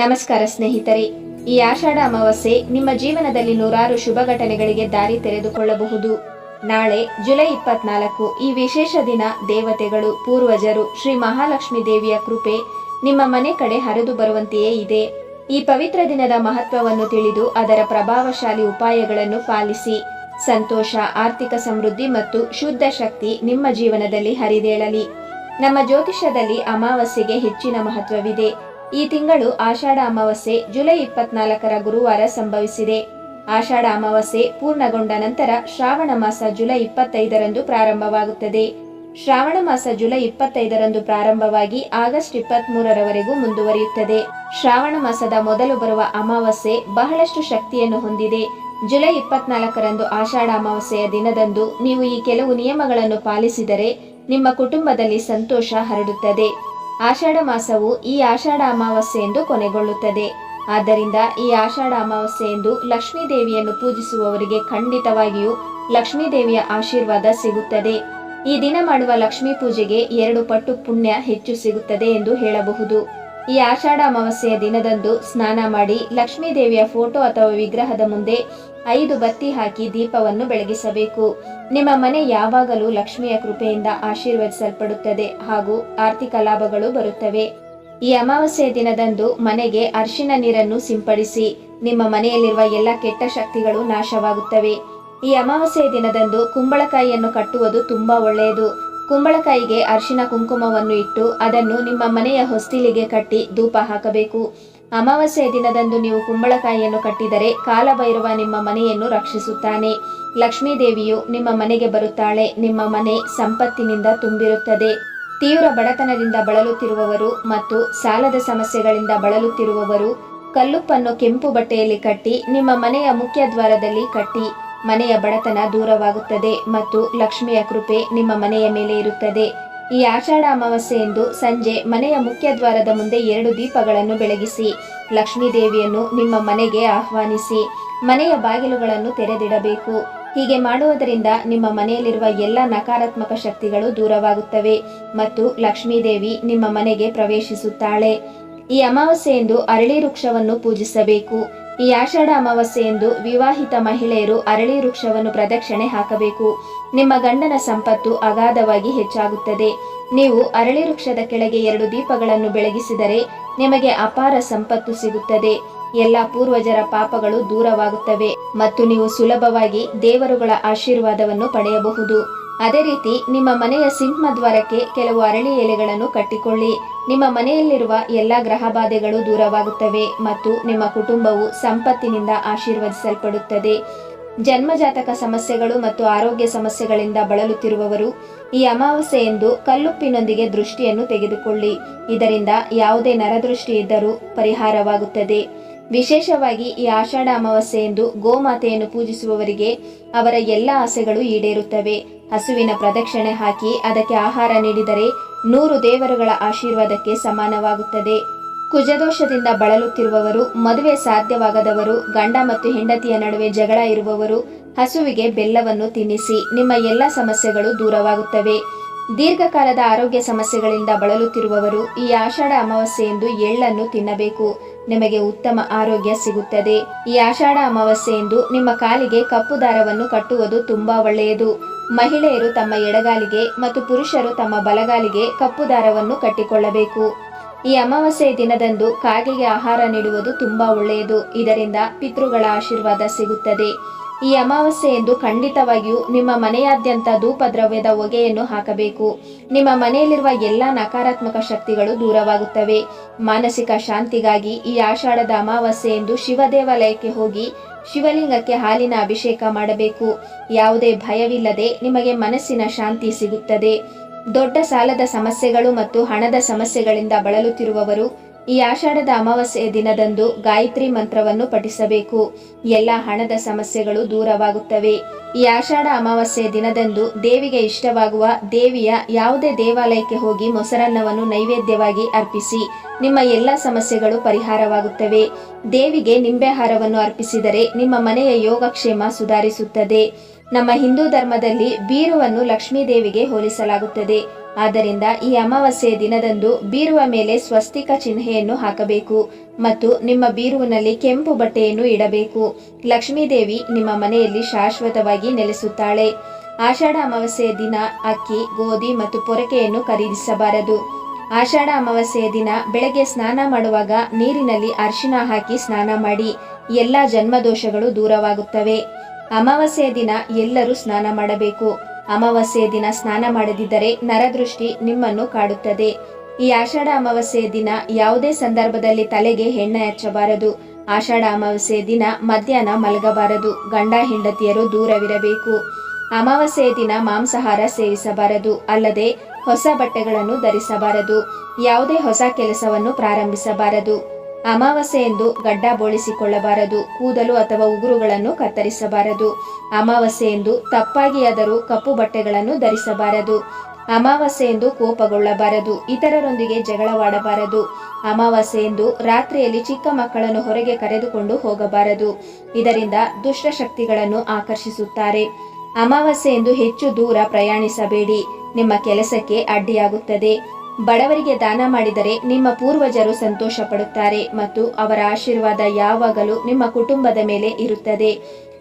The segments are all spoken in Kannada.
ನಮಸ್ಕಾರ ಸ್ನೇಹಿತರೆ, ಈ ಆಷಾಢ ಅಮಾವಾಸ್ಯೆ ನಿಮ್ಮ ಜೀವನದಲ್ಲಿ ನೂರಾರು ಶುಭ ಘಟನೆಗಳಿಗೆ ದಾರಿ ತೆರೆದುಕೊಳ್ಳಬಹುದು. ನಾಳೆ ಜುಲೈ ಇಪ್ಪತ್ನಾಲ್ಕು, ಈ ವಿಶೇಷ ದಿನ ದೇವತೆಗಳು, ಪೂರ್ವಜರು, ಶ್ರೀ ಮಹಾಲಕ್ಷ್ಮಿ ದೇವಿಯ ಕೃಪೆ ನಿಮ್ಮ ಮನೆ ಕಡೆ ಹರಿದು ಬರುವಂತೆಯೇ ಇದೆ. ಈ ಪವಿತ್ರ ದಿನದ ಮಹತ್ವವನ್ನು ತಿಳಿದು ಅದರ ಪ್ರಭಾವಶಾಲಿ ಉಪಾಯಗಳನ್ನು ಪಾಲಿಸಿ. ಸಂತೋಷ, ಆರ್ಥಿಕ ಸಮೃದ್ಧಿ ಮತ್ತು ಶುದ್ಧ ಶಕ್ತಿ ನಿಮ್ಮ ಜೀವನದಲ್ಲಿ ಹರಿದೇಳಲಿ. ನಮ್ಮ ಜ್ಯೋತಿಷ್ಯದಲ್ಲಿ ಅಮಾವಾಸ್ಯೆಗೆ ಹೆಚ್ಚಿನ ಮಹತ್ವವಿದೆ. ಈ ತಿಂಗಳು ಆಷಾಢ ಅಮಾವಾಸ್ಯೆ ಜುಲೈ ಇಪ್ಪತ್ನಾಲ್ಕರ ಗುರುವಾರ ಸಂಭವಿಸಿದೆ. ಆಷಾಢ ಅಮಾವಾಸ್ಯೆ ಪೂರ್ಣಗೊಂಡ ನಂತರ ಶ್ರಾವಣ ಮಾಸ ಜುಲೈ ಇಪ್ಪತ್ತೈದರಂದು ಪ್ರಾರಂಭವಾಗುತ್ತದೆ. ಶ್ರಾವಣ ಮಾಸ ಜುಲೈ ಇಪ್ಪತ್ತೈದರಂದು ಪ್ರಾರಂಭವಾಗಿ ಆಗಸ್ಟ್ ಇಪ್ಪತ್ತ್ ಮೂರರವರೆಗೂ ಮುಂದುವರಿಯುತ್ತದೆ. ಶ್ರಾವಣ ಮಾಸದ ಮೊದಲು ಬರುವ ಅಮಾವಾಸ್ಯೆ ಬಹಳಷ್ಟು ಶಕ್ತಿಯನ್ನು ಹೊಂದಿದೆ. ಜುಲೈ ಇಪ್ಪತ್ನಾಲ್ಕರಂದು ಆಷಾಢ ಅಮಾವಾಸ್ಯೆಯ ದಿನದಂದು ನೀವು ಈ ಕೆಲವು ನಿಯಮಗಳನ್ನು ಪಾಲಿಸಿದರೆ ನಿಮ್ಮ ಕುಟುಂಬದಲ್ಲಿ ಸಂತೋಷ ಹರಡುತ್ತದೆ. ಆಷಾಢ ಮಾಸವು ಈ ಆಷಾಢ ಅಮಾವಾಸ್ಯೆ ಎಂದು ಕೊನೆಗೊಳ್ಳುತ್ತದೆ. ಆದ್ದರಿಂದ ಈ ಆಷಾಢ ಅಮಾವಾಸ್ಯೆ ಎಂದು ಲಕ್ಷ್ಮೀ ದೇವಿಯನ್ನು ಪೂಜಿಸುವವರಿಗೆ ಖಂಡಿತವಾಗಿಯೂ ಲಕ್ಷ್ಮೀ ದೇವಿಯ ಆಶೀರ್ವಾದ ಸಿಗುತ್ತದೆ. ಈ ದಿನ ಮಾಡುವ ಲಕ್ಷ್ಮೀ ಪೂಜೆಗೆ ಎರಡು ಪಟ್ಟು ಪುಣ್ಯ ಹೆಚ್ಚು ಸಿಗುತ್ತದೆ ಎಂದು ಹೇಳಬಹುದು. ಈ ಆಷಾಢ ಅಮಾವಾಸ್ಯೆಯ ದಿನದಂದು ಸ್ನಾನ ಮಾಡಿ ಲಕ್ಷ್ಮೀ ದೇವಿಯ ಫೋಟೋ ಅಥವಾ ವಿಗ್ರಹದ ಮುಂದೆ ಐದು ಬತ್ತಿ ಹಾಕಿ ದೀಪವನ್ನು ಬೆಳಗಿಸಬೇಕು. ನಿಮ್ಮ ಮನೆ ಯಾವಾಗಲೂ ಲಕ್ಷ್ಮಿಯ ಕೃಪೆಯಿಂದ ಆಶೀರ್ವದಿಸಲ್ಪಡುತ್ತದೆ ಹಾಗೂ ಆರ್ಥಿಕ ಲಾಭಗಳು ಬರುತ್ತವೆ. ಈ ಅಮಾವಾಸ್ಯೆಯ ದಿನದಂದು ಮನೆಗೆ ಅರ್ಶಿನ ನೀರನ್ನು ಸಿಂಪಡಿಸಿ, ನಿಮ್ಮ ಮನೆಯಲ್ಲಿರುವ ಎಲ್ಲ ಕೆಟ್ಟ ಶಕ್ತಿಗಳು ನಾಶವಾಗುತ್ತವೆ. ಈ ಅಮಾವಾಸ್ಯೆಯ ದಿನದಂದು ಕುಂಬಳಕಾಯಿಯನ್ನು ಕಟ್ಟುವುದು ತುಂಬಾ ಒಳ್ಳೆಯದು. ಕುಂಬಳಕಾಯಿಗೆ ಅರಿಶಿನ ಕುಂಕುಮವನ್ನು ಇಟ್ಟು ಅದನ್ನು ನಿಮ್ಮ ಮನೆಯ ಹೊಸ್ತಿಲಿಗೆ ಕಟ್ಟಿ ಧೂಪ ಹಾಕಬೇಕು. ಅಮಾವಾಸ್ಯೆಯ ದಿನದಂದು ನೀವು ಕುಂಬಳಕಾಯಿಯನ್ನು ಕಟ್ಟಿದರೆ ಕಾಲಭೈರವ ನಿಮ್ಮ ಮನೆಯನ್ನು ರಕ್ಷಿಸುತ್ತಾನೆ. ಲಕ್ಷ್ಮೀ ದೇವಿಯು ನಿಮ್ಮ ಮನೆಗೆ ಬರುತ್ತಾಳೆ. ನಿಮ್ಮ ಮನೆ ಸಂಪತ್ತಿನಿಂದ ತುಂಬಿರುತ್ತದೆ. ತೀವ್ರ ಬಡತನದಿಂದ ಬಳಲುತ್ತಿರುವವರು ಮತ್ತು ಸಾಲದ ಸಮಸ್ಯೆಗಳಿಂದ ಬಳಲುತ್ತಿರುವವರು, ಕಲ್ಲುಪ್ಪನ್ನು ಕೆಂಪು ಬಟ್ಟೆಯಲ್ಲಿ ಕಟ್ಟಿ, ನಿಮ್ಮ ಮನೆಯ ಮುಖ್ಯ ದ್ವಾರದಲ್ಲಿ ಕಟ್ಟಿ, ಮನೆಯ ಬಡತನ ದೂರವಾಗುತ್ತದೆ ಮತ್ತು ಲಕ್ಷ್ಮಿಯ ಕೃಪೆ ನಿಮ್ಮ ಮನೆಯ ಮೇಲೆ ಇರುತ್ತದೆ. ಈ ಆಷಾಢ ಅಮಾವಾಸ್ಯೆಯಂದು ಸಂಜೆ ಮನೆಯ ಮುಖ್ಯ ದ್ವಾರದ ಮುಂದೆ ಎರಡು ದೀಪಗಳನ್ನು ಬೆಳಗಿಸಿ ಲಕ್ಷ್ಮೀ ದೇವಿಯನ್ನು ನಿಮ್ಮ ಮನೆಗೆ ಆಹ್ವಾನಿಸಿ, ಮನೆಯ ಬಾಗಿಲುಗಳನ್ನು ತೆರೆದಿಡಬೇಕು. ಹೀಗೆ ಮಾಡುವುದರಿಂದ ನಿಮ್ಮ ಮನೆಯಲ್ಲಿರುವ ಎಲ್ಲ ನಕಾರಾತ್ಮಕ ಶಕ್ತಿಗಳು ದೂರವಾಗುತ್ತವೆ ಮತ್ತು ಲಕ್ಷ್ಮೀದೇವಿ ನಿಮ್ಮ ಮನೆಗೆ ಪ್ರವೇಶಿಸುತ್ತಾಳೆ. ಈ ಅಮಾವಾಸ್ಯೆಯಂದು ಅರಳಿ ವೃಕ್ಷವನ್ನು ಪೂಜಿಸಬೇಕು. ಈ ಆಷಾಢ ಅಮಾವಾಸ್ಯೆಯೆಂದು ವಿವಾಹಿತ ಮಹಿಳೆಯರು ಅರಳಿ ವೃಕ್ಷವನ್ನು ಪ್ರದಕ್ಷಿಣೆ ಹಾಕಬೇಕು. ನಿಮ್ಮ ಗಂಡನ ಸಂಪತ್ತು ಅಗಾಧವಾಗಿ ಹೆಚ್ಚಾಗುತ್ತದೆ. ನೀವು ಅರಳಿ ವೃಕ್ಷದ ಕೆಳಗೆ ಎರಡು ದೀಪಗಳನ್ನು ಬೆಳಗಿಸಿದರೆ ನಿಮಗೆ ಅಪಾರ ಸಂಪತ್ತು ಸಿಗುತ್ತದೆ. ಎಲ್ಲ ಪೂರ್ವಜರ ಪಾಪಗಳು ದೂರವಾಗುತ್ತವೆ ಮತ್ತು ನೀವು ಸುಲಭವಾಗಿ ದೇವರುಗಳ ಆಶೀರ್ವಾದವನ್ನು ಪಡೆಯಬಹುದು. ಅದೇ ರೀತಿ ನಿಮ್ಮ ಮನೆಯ ಸಿಂಹದ್ವಾರಕ್ಕೆ ಕೆಲವು ಅರಳಿ ಎಲೆಗಳನ್ನು ಕಟ್ಟಿಕೊಳ್ಳಿ. ನಿಮ್ಮ ಮನೆಯಲ್ಲಿರುವ ಎಲ್ಲ ಗ್ರಹ ಬಾಧೆಗಳು ದೂರವಾಗುತ್ತವೆ ಮತ್ತು ನಿಮ್ಮ ಕುಟುಂಬವು ಸಂಪತ್ತಿನಿಂದ ಆಶೀರ್ವದಿಸಲ್ಪಡುತ್ತದೆ. ಜನ್ಮಜಾತಕ ಸಮಸ್ಯೆಗಳು ಮತ್ತು ಆರೋಗ್ಯ ಸಮಸ್ಯೆಗಳಿಂದ ಬಳಲುತ್ತಿರುವವರು, ಈ ಅಮಾವಾಸ್ಯೆಯಂದು ಕಲ್ಲುಪ್ಪಿನೊಂದಿಗೆ ದೃಷ್ಟಿಯನ್ನು ತೆಗೆದುಕೊಳ್ಳಿ. ಇದರಿಂದ ಯಾವುದೇ ನರದೃಷ್ಟಿ ಇದ್ದರೂ ಪರಿಹಾರವಾಗುತ್ತದೆ. ವಿಶೇಷವಾಗಿ ಈ ಆಷಾಢ ಅಮಾವಾಸ್ಯೆಯಂದು ಗೋಮಾತೆಯನ್ನು ಪೂಜಿಸುವವರಿಗೆ ಅವರ ಎಲ್ಲ ಆಸೆಗಳು ಈಡೇರುತ್ತವೆ. ಹಸುವಿನ ಪ್ರದಕ್ಷಿಣೆ ಹಾಕಿ ಅದಕ್ಕೆ ಆಹಾರ ನೀಡಿದರೆ ನೂರು ದೇವರುಗಳ ಆಶೀರ್ವಾದಕ್ಕೆ ಸಮಾನವಾಗುತ್ತದೆ. ಕುಜದೋಷದಿಂದ ಬಳಲುತ್ತಿರುವವರು, ಮದುವೆ ಸಾಧ್ಯವಾಗದವರು, ಗಂಡ ಮತ್ತು ಹೆಂಡತಿಯ ನಡುವೆ ಜಗಳ ಇರುವವರು, ಹಸುವಿಗೆ ಬೆಲ್ಲವನ್ನು ತಿನ್ನಿಸಿ ನಿಮ್ಮ ಎಲ್ಲ ಸಮಸ್ಯೆಗಳು ದೂರವಾಗುತ್ತವೆ. ದೀರ್ಘಕಾಲದ ಆರೋಗ್ಯ ಸಮಸ್ಯೆಗಳಿಂದ ಬಳಲುತ್ತಿರುವವರು ಈ ಆಷಾಢ ಅಮಾವಾಸ್ಯೆಯಂದು ಎಳ್ಳನ್ನು ತಿನ್ನಬೇಕು. ನಿಮಗೆ ಉತ್ತಮ ಆರೋಗ್ಯ ಸಿಗುತ್ತದೆ. ಈ ಆಷಾಢ ಅಮಾವಾಸ್ಯೆಯಂದು ನಿಮ್ಮ ಕಾಲಿಗೆ ಕಪ್ಪು ದಾರವನ್ನು ಕಟ್ಟುವುದು ತುಂಬಾ ಒಳ್ಳೆಯದು. ಮಹಿಳೆಯರು ತಮ್ಮ ಎಡಗಾಲಿಗೆ ಮತ್ತು ಪುರುಷರು ತಮ್ಮ ಬಲಗಾಲಿಗೆ ಕಪ್ಪು ದಾರವನ್ನು ಕಟ್ಟಿಕೊಳ್ಳಬೇಕು. ಈ ಅಮಾವಾಸ್ಯೆ ದಿನದಂದು ಕಾಗೆಗೆ ಆಹಾರ ನೀಡುವುದು ತುಂಬಾ ಒಳ್ಳೆಯದು. ಇದರಿಂದ ಪಿತೃಗಳ ಆಶೀರ್ವಾದ ಸಿಗುತ್ತದೆ. ಈ ಅಮಾವಾಸ್ಯೆಯಂದು ಖಂಡಿತವಾಗಿಯೂ ನಿಮ್ಮ ಮನೆಯಾದ್ಯಂತ ಧೂಪದ್ರವ್ಯದ ಹೊಗೆಯನ್ನು ಹಾಕಬೇಕು. ನಿಮ್ಮ ಮನೆಯಲ್ಲಿರುವ ಎಲ್ಲ ನಕಾರಾತ್ಮಕ ಶಕ್ತಿಗಳು ದೂರವಾಗುತ್ತವೆ. ಮಾನಸಿಕ ಶಾಂತಿಗಾಗಿ ಈ ಆಷಾಢದ ಅಮಾವಾಸ್ಯೆಯೆಂದು ಶಿವ ದೇವಾಲಯಕ್ಕೆ ಹೋಗಿ ಶಿವಲಿಂಗಕ್ಕೆ ಹಾಲಿನ ಅಭಿಷೇಕ ಮಾಡಬೇಕು. ಯಾವುದೇ ಭಯವಿಲ್ಲದೆ ನಿಮಗೆ ಮನಸ್ಸಿನ ಶಾಂತಿ ಸಿಗುತ್ತದೆ. ದೊಡ್ಡ ಸಾಲದ ಸಮಸ್ಯೆಗಳು ಮತ್ತು ಹಣದ ಸಮಸ್ಯೆಗಳಿಂದ ಬಳಲುತ್ತಿರುವವರು ಈ ಆಷಾಢದ ಅಮಾವಾಸ್ಯೆಯ ದಿನದಂದು ಗಾಯತ್ರಿ ಮಂತ್ರವನ್ನು ಪಠಿಸಬೇಕು. ಎಲ್ಲ ಹಣದ ಸಮಸ್ಯೆಗಳು ದೂರವಾಗುತ್ತವೆ. ಈ ಆಷಾಢ ಅಮಾವಾಸ್ಯೆಯ ದಿನದಂದು ದೇವಿಗೆ ಇಷ್ಟವಾಗುವ ದೇವಿಯ ಯಾವುದೇ ದೇವಾಲಯಕ್ಕೆ ಹೋಗಿ ಮೊಸರನ್ನವನ್ನು ನೈವೇದ್ಯವಾಗಿ ಅರ್ಪಿಸಿ, ನಿಮ್ಮ ಎಲ್ಲ ಸಮಸ್ಯೆಗಳು ಪರಿಹಾರವಾಗುತ್ತವೆ. ದೇವಿಗೆ ನಿಂಬೆಹಾರವನ್ನು ಅರ್ಪಿಸಿದರೆ ನಿಮ್ಮ ಮನೆಯ ಯೋಗಕ್ಷೇಮ ಸುಧಾರಿಸುತ್ತದೆ. ನಮ್ಮ ಹಿಂದೂ ಧರ್ಮದಲ್ಲಿ ಬೀರುವನ್ನು ಲಕ್ಷ್ಮೀ ದೇವಿಗೆ ಹೋಲಿಸಲಾಗುತ್ತದೆ. ಆದ್ದರಿಂದ ಈ ಅಮಾವಾಸ್ಯೆಯ ದಿನದಂದು ಬೀರುವ ಮೇಲೆ ಸ್ವಸ್ತಿಕ ಚಿಹ್ನೆಯನ್ನು ಹಾಕಬೇಕು ಮತ್ತು ನಿಮ್ಮ ಬೀರುವಿನಲ್ಲಿ ಕೆಂಪು ಬಟ್ಟೆಯನ್ನು ಇಡಬೇಕು. ಲಕ್ಷ್ಮೀದೇವಿ ನಿಮ್ಮ ಮನೆಯಲ್ಲಿ ಶಾಶ್ವತವಾಗಿ ನೆಲೆಸುತ್ತಾಳೆ. ಆಷಾಢ ಅಮಾವಾಸ್ಯೆಯ ದಿನ ಅಕ್ಕಿ, ಗೋಧಿ ಮತ್ತು ಪೊರಕೆಯನ್ನು ಖರೀದಿಸಬಾರದು. ಆಷಾಢ ಅಮಾವಾಸ್ಯೆಯ ದಿನ ಬೆಳಗ್ಗೆ ಸ್ನಾನ ಮಾಡುವಾಗ ನೀರಿನಲ್ಲಿ ಅರಿಶಿನ ಹಾಕಿ ಸ್ನಾನ ಮಾಡಿ, ಎಲ್ಲ ಜನ್ಮದೋಷಗಳು ದೂರವಾಗುತ್ತವೆ. ಅಮಾವಾಸ್ಯೆಯ ದಿನ ಎಲ್ಲರೂ ಸ್ನಾನ ಮಾಡಬೇಕು. ಅಮಾವಾಸ್ಯೆಯ ದಿನ ಸ್ನಾನ ಮಾಡದಿದ್ದರೆ ನರದೃಷ್ಟಿ ನಿಮ್ಮನ್ನು ಕಾಡುತ್ತದೆ. ಈ ಆಷಾಢ ಅಮಾವಾಸ್ಯೆಯ ದಿನ ಯಾವುದೇ ಸಂದರ್ಭದಲ್ಲಿ ತಲೆಗೆ ಹೆಣ್ಣೆ ಹಚ್ಚಬಾರದು. ಆಷಾಢ ಅಮಾವಾಸ್ಯೆಯ ದಿನ ಮಧ್ಯಾಹ್ನ ಮಲಗಬಾರದು. ಗಂಡ ಹೆಂಡತಿಯರು ದೂರವಿರಬೇಕು. ಅಮಾವಾಸ್ಯೆಯ ದಿನ ಮಾಂಸಾಹಾರ ಸೇವಿಸಬಾರದು. ಅಲ್ಲದೆ ಹೊಸ ಬಟ್ಟೆಗಳನ್ನು ಧರಿಸಬಾರದು. ಯಾವುದೇ ಹೊಸ ಕೆಲಸವನ್ನು ಪ್ರಾರಂಭಿಸಬಾರದು. ಅಮಾವಾಸ್ಯೆಯೆಂದು ಗಡ್ಡ ಬೋಳಿಸಿಕೊಳ್ಳಬಾರದು, ಕೂದಲು ಅಥವಾ ಉಗುರುಗಳನ್ನು ಕತ್ತರಿಸಬಾರದು. ಅಮಾವಾಸ್ಯೆಯೆಂದು ತಪ್ಪಾಗಿಯಾದರೂ ಕಪ್ಪು ಬಟ್ಟೆಗಳನ್ನು ಧರಿಸಬಾರದು. ಅಮಾವಾಸ್ಯೆಯೆಂದು ಕೋಪಗೊಳ್ಳಬಾರದು, ಇತರರೊಂದಿಗೆ ಜಗಳವಾಡಬಾರದು. ಅಮಾವಾಸ್ಯೆಯೆಂದು ರಾತ್ರಿಯಲ್ಲಿ ಚಿಕ್ಕ ಮಕ್ಕಳನ್ನು ಹೊರಗೆ ಕರೆದುಕೊಂಡು ಹೋಗಬಾರದು, ಇದರಿಂದ ದುಷ್ಟಶಕ್ತಿಗಳನ್ನು ಆಕರ್ಷಿಸುತ್ತಾರೆ. ಅಮಾವಾಸ್ಯೆಯೆಂದು ಹೆಚ್ಚು ದೂರ ಪ್ರಯಾಣಿಸಬೇಡಿ, ನಿಮ್ಮ ಕೆಲಸಕ್ಕೆ ಅಡ್ಡಿಯಾಗುತ್ತದೆ. ಬಡವರಿಗೆ ದಾನ ಮಾಡಿದರೆ ನಿಮ್ಮ ಪೂರ್ವಜರು ಸಂತೋಷ ಪಡುತ್ತಾರೆ ಮತ್ತು ಅವರ ಆಶೀರ್ವಾದ ಯಾವಾಗಲೂ ನಿಮ್ಮ ಕುಟುಂಬದ ಮೇಲೆ ಇರುತ್ತದೆ.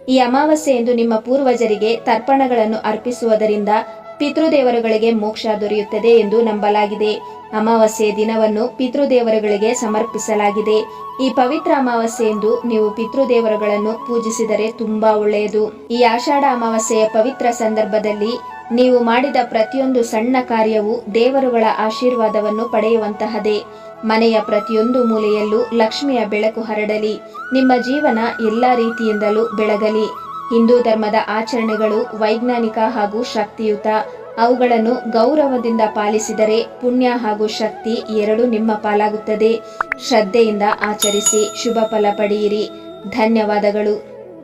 ಈ ಅಮಾವಾಸ್ಯೆಯೆಂದು ನಿಮ್ಮ ಪೂರ್ವಜರಿಗೆ ತರ್ಪಣಗಳನ್ನು ಅರ್ಪಿಸುವುದರಿಂದ ಪಿತೃದೇವರುಗಳಿಗೆ ಮೋಕ್ಷ ದೊರೆಯುತ್ತದೆ ಎಂದು ನಂಬಲಾಗಿದೆ. ಅಮಾವಾಸ್ಯೆಯ ದಿನವನ್ನು ಪಿತೃದೇವರುಗಳಿಗೆ ಸಮರ್ಪಿಸಲಾಗಿದೆ. ಈ ಪವಿತ್ರ ಅಮಾವಾಸ್ಯೆಯೆಂದು ನೀವು ಪಿತೃದೇವರುಗಳನ್ನು ಪೂಜಿಸಿದರೆ ತುಂಬಾ ಒಳ್ಳೆಯದು. ಈ ಆಷಾಢ ಅಮಾವಾಸ್ಯೆಯ ಪವಿತ್ರ ಸಂದರ್ಭದಲ್ಲಿ ನೀವು ಮಾಡಿದ ಪ್ರತಿಯೊಂದು ಸಣ್ಣ ಕಾರ್ಯವು ದೇವರುಗಳ ಆಶೀರ್ವಾದವನ್ನು ಪಡೆಯುವಂತಹದೇ. ಮನೆಯ ಪ್ರತಿಯೊಂದು ಮೂಲೆಯಲ್ಲೂ ಲಕ್ಷ್ಮಿಯ ಬೆಳಕು ಹರಡಲಿ. ನಿಮ್ಮ ಜೀವನ ಎಲ್ಲ ರೀತಿಯಿಂದಲೂ ಬೆಳಗಲಿ. ಹಿಂದೂ ಧರ್ಮದ ಆಚರಣೆಗಳು ವೈಜ್ಞಾನಿಕ ಹಾಗೂ ಶಕ್ತಿಯುತ. ಅವುಗಳನ್ನು ಗೌರವದಿಂದ ಪಾಲಿಸಿದರೆ ಪುಣ್ಯ ಹಾಗೂ ಶಕ್ತಿ ಎರಡೂ ನಿಮ್ಮ ಪಾಲಾಗುತ್ತದೆ. ಶ್ರದ್ಧೆಯಿಂದ ಆಚರಿಸಿ, ಶುಭ ಫಲ ಪಡೆಯಿರಿ. ಧನ್ಯವಾದಗಳು.